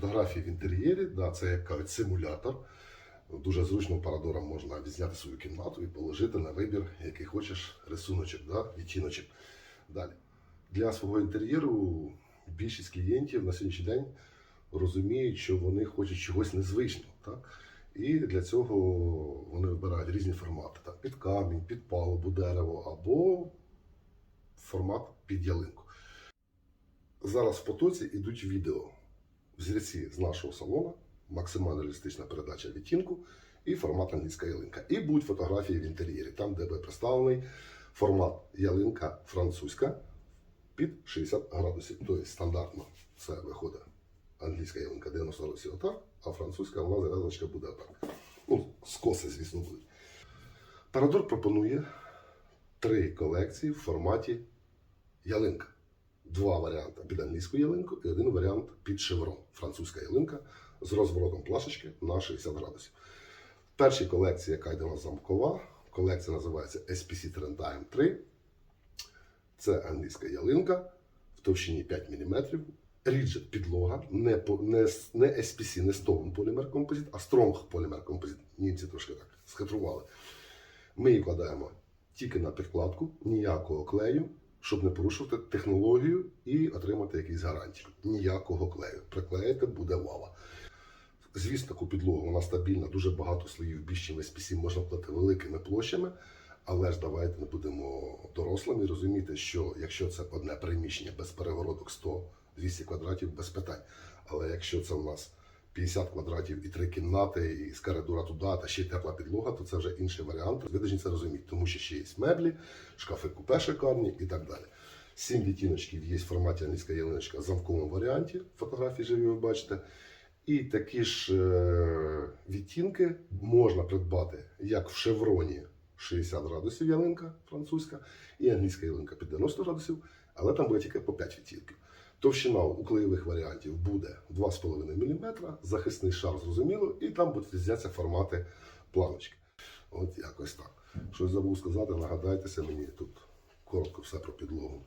фотографії в інтер'єрі, да, це як кажуть симулятор. Дуже зручно парадором можна відзняти свою кімнату і положити на вибір, який хочеш рисуночок, да, відтіночок. Далі. Для свого інтер'єру більшість клієнтів на сьогоднішній день розуміють, що вони хочуть чогось незвичного. Так? І для цього вони вибирають різні формати: так, під камінь, під палубу, дерево або формат під ялинку. Зараз в потоці йдуть відео взірці з нашого салону, максимально реалістична передача відтінку і формат англійська ялинка. І будуть фотографії в інтер'єрі, там, де буде представлений формат ялинка французька під 60 градусів. Тобто стандартно це виходить англійська ялинка 90 градусів отак, а французька вона зав'язочка буде отак. Ну, скоси, звісно, будуть. Парадор пропонує три колекції в форматі ялинка. Два варіанти під англійську ялинку і один варіант під шеврон. Французька ялинка з розворотом плашечки на 60 градусів. В першій колекції, яка йде у нас замкова, колекція називається SPC Trendtime 3. Це англійська ялинка в товщині 5 мм. Ріджет підлога, не, не, не SPC, не Stone полімер композит, а Strong полімер композит. Німці трошки так схитрували. Ми її кладаємо тільки на підкладку, ніякого клею, щоб не порушувати технологію і отримати якісь гарантії. Ніякого клею. Приклеїте, буде лава. Звісно, таку підлогу вона стабільна, дуже багато слоїв більш ніж в SPC можна плати великими площами. Але ж давайте не будемо дорослими розуміти, що якщо це одне приміщення без перегородок 100-200 квадратів, без питань. Але якщо це у нас 50 квадратів і три кімнати, і з коридора туди, та ще тепла підлога, то це вже інший варіант. Ви це розуміти, тому що ще є меблі, шкафи купе шикарні і так далі. Сім відтіночків є в форматі англійська ялиночка в замковому варіанті. Фотографії живі ви бачите. І такі ж е, відтінки можна придбати як в шевроні 60 градусів ялинка французька і англійська ялинка під 90 градусів, але там буде тільки по 5 відтінків. Товщина у клеєвих варіантів буде 2,5 мм, захисний шар зрозуміло, і там будуть різняться формати планочки. От якось так. Щось забув сказати, нагадайтеся мені тут коротко все про підлогу.